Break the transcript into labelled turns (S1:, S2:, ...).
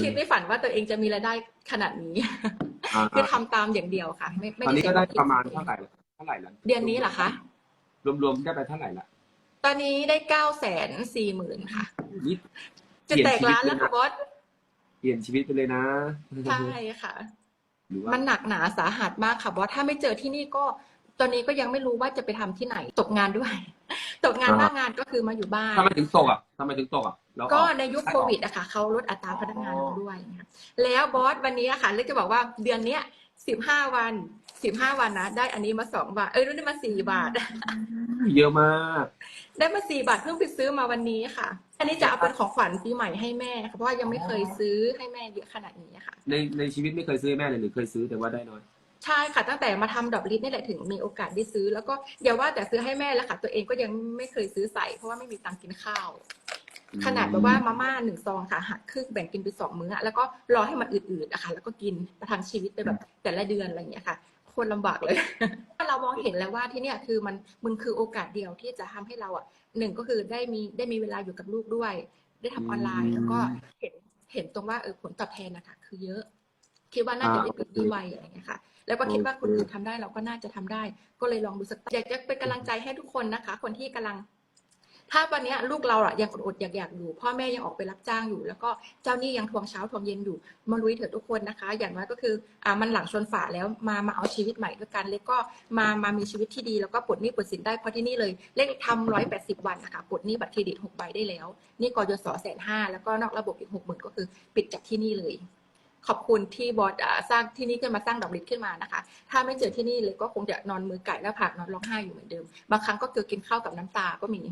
S1: คิดไม่ฝันว่าตัวเองจะมีรายได้ขนาดนี้
S2: อ่า
S1: คือทำตามอย่างเดียวค่ะ ไม่ไม่
S2: ตอนนี้
S1: ใช่
S2: ก็ได้
S1: ควคิ
S2: ประมาณเท่าไหร่ละเท่าไหร่ละ
S1: เดือนนี้เหรอคะ
S2: รวมๆได้ไปเท่าไหร่ละ
S1: ตอนนี้ได้เก้าแสนสี่หมื่นค่ะ
S2: นี่
S1: จะแตกร้านแล้วค่ะบอส
S2: เปลี่ยนชีวิตไปเลยนะ
S1: ใช่ค่ะ
S2: หรือว่า
S1: มันหนักหนาสาหัสมากค่ะบอสถ้าไม่เจอที่นี่ก็ ตอนนี้ก็ยังไม่รู้ว่าจะไปทำที่ไหนตกงานด้วย ตกงาน
S2: อ่า
S1: บ้างงานก็คือมาอยู่บ้าน
S2: ทำไมถึงตกอะทำไมถึงตกอะแล้ว
S1: ก็
S2: ออ
S1: ในยุคโควิดอะค่ะเขาลดอัตราพนักงานลงด้วยนะคะแล้วบอสวันนี้อะค่ะเล็กจะบอกว่าเดือนเนี้ยสิบห้าวันสิบห้าวันนะได้อันนี้มาสองบาทเอ้ยได้มาสี่บาท
S2: เยอะมาก
S1: ได้มาสี่บาทเพิ่งไปซื้อมาวันนี้ค่ะ อันนี้จะเอาเป็นของขวัญปีใหม่ให้แม่ค่ะเพราะว่ายังไม่เคยซื้อให้แม่เยอะขนาดนี้ค่ะ
S2: ในในชีวิตไม่เคยซื้อให้แม่เลยหรือเคยซื้อแต่ว่าได้น้อย
S1: ใช่ค่ะ ตั้งแต่มาทำดอกลิสนี่แหละถึงมีโอกาสได้ซื้อ แล้วก็อย่าว่าแต่ซื้อให้แม่แล้วค่ะ ตัวเองก็ยังไม่เคยซื้อใส่ เพราะว่าไม่มีตังค์กินข้าว ขนาดแบบว่ามาม่าหนึ่งซองค่ะหักครึ่งแบ่งกินไปสองมื้ออะแล้วก็รอให้มันอืดๆอะค่ะแล้วก็กินประทังชีวิตไปแบบแต่ละเดือนอะไรอย่างเงี้ยค่ะโคนลำบากเลยเรามองเห็นแล้วว่าที่เนี่ยคือมันมันคือโอกาสเดียวที่จะทำให้เราอะหนึ่งก็คือได้มีได้มีเวลาอยู่กับลูกด้วย ได้ทำออนไลน์แล้วก็เห็นเห็นตรงว่าเออผลตอบแทนนะคะคือเยอะ คิดว่าน่าจะได้เกิดที่ไวอะไรอย่างเงี้ยค่ะ แล้วก็คิดว่าคนอื่นทำได้เราก็น่าจะทำได้ ก็เลยลองดูสักอยากจะเป็นกำลังใจให้ทุกคนนะคะ คนที่กำลัง ถ้าวันเนี้ยลูกเราอะยังอดๆอยากๆอยู่ พ่อแม่ยังออกไปรับจ้างอยู่ แล้วก็เจ้าหนี้ยังทวงเช้าทวงเย็นอยู่ มาลุยเถอะทุกคนนะคะ อย่างน้อยก็คืออ่ามันหลังชนฝาแล้วมามาเอาชีวิตใหม่ด้วยกันเล็กก็มามามีชีวิตที่ดีแล้วก็ปลดหนี้ปลดสินได้เพราะที่นี่เลยเล็กทำร้อยแปดสิบวันนะคะปลดหนี้บัตรเครดิตหกใบได้แล้วหนี่กยศแสนห้าแล้วก็นอกระบบอีกหกหมื่นก็คือ ปิดจากที่นี่เลย ขอบคุณที่บอสสร้างที่นี่ขึ้นมาสร้างดอกลิศขึ้นมานะคะ ถ้าไม่เจอที่นี่เลยก็คงจะนอนมือไก่แล้วผักนอนร้องไห้อยู่เหมือนเดิม บางครั้งก็เกือกินข้าวกับน้ำตาก็มี